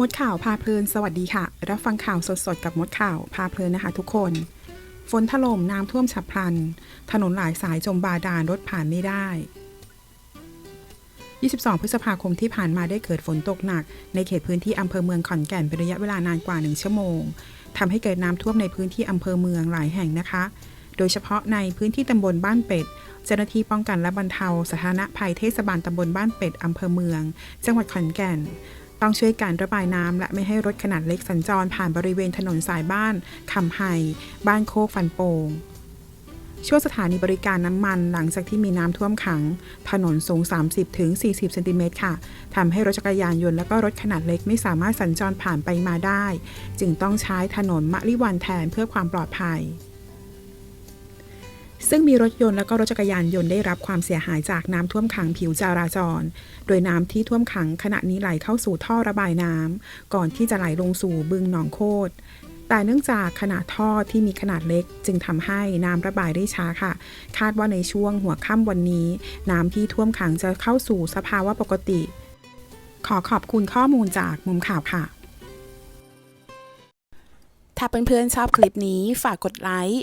มดข่าวพาเพลินสวัสดีค่ะ รับฟังข่าวสดๆ กับมดข่าวพาเพลินนะคะทุกคน ฝนถล่มน้ำท่วมฉับพลัน ถนนหลายสายจมบาดาลรถผ่านไม่ได้ 22 พฤษภาคมที่ผ่านมาได้เกิดฝนตกหนัก ในเขตพื้นที่อำเภอเมืองขอนแก่นเป็นระยะเวลานานกว่า 1 ชั่วโมงทำให้เกิดน้ำท่วมในพื้นที่อำเภอเมืองหลายแห่งนะคะ โดยเฉพาะในพื้นที่ตำบลบ้านเป็ดเจ้าหน้าที่ป้องกันและบรรเทาสาธารณภัยเทศบาลตำบลบ้านเป็ดอำเภอเมือง จังหวัดขอนแก่น ต้องช่วยการระบายน้ำและไม่ให้รถขนาดเล็กสัญจรผ่านบริเวณถนนสายบ้านคำไฮบ้านโคกฟันโป่งช่วงสถานีบริการน้ำมันหลังจากที่มีน้ำท่วมขัง ถนนสูง 30-40เซนติเมตรค่ะทำให้รถจักรยานยนต์และก็รถขนาดเล็กไม่สามารถสัญจรผ่านไปมาได้ จึงต้องใช้ถนนมะลิวันแทนเพื่อความปลอดภัย ซึ่งมีรถยนต์และก็รถจักรยานยนต์ได้รับความเสียหายจากน้ำท่วมขังผิวจราจร โดยน้ำที่ท่วมขังขณะนี้ไหลเข้าสู่ท่อระบายน้ำก่อนที่จะไหลลงสู่บึงหนองโคตรแต่เนื่องจากขนาดท่อที่มีขนาดเล็ก จึงทำให้น้ำระบายได้ช้าค่ะ คาดว่าในช่วงหัวค่ำวันนี้ น้ำที่ท่วมขังจะเข้าสู่สภาวะปกติ ขอขอบคุณข้อมูลจากมุมข่าวค่ะ ถ้าเพื่อนๆชอบคลิปนี้ฝากกดไลค์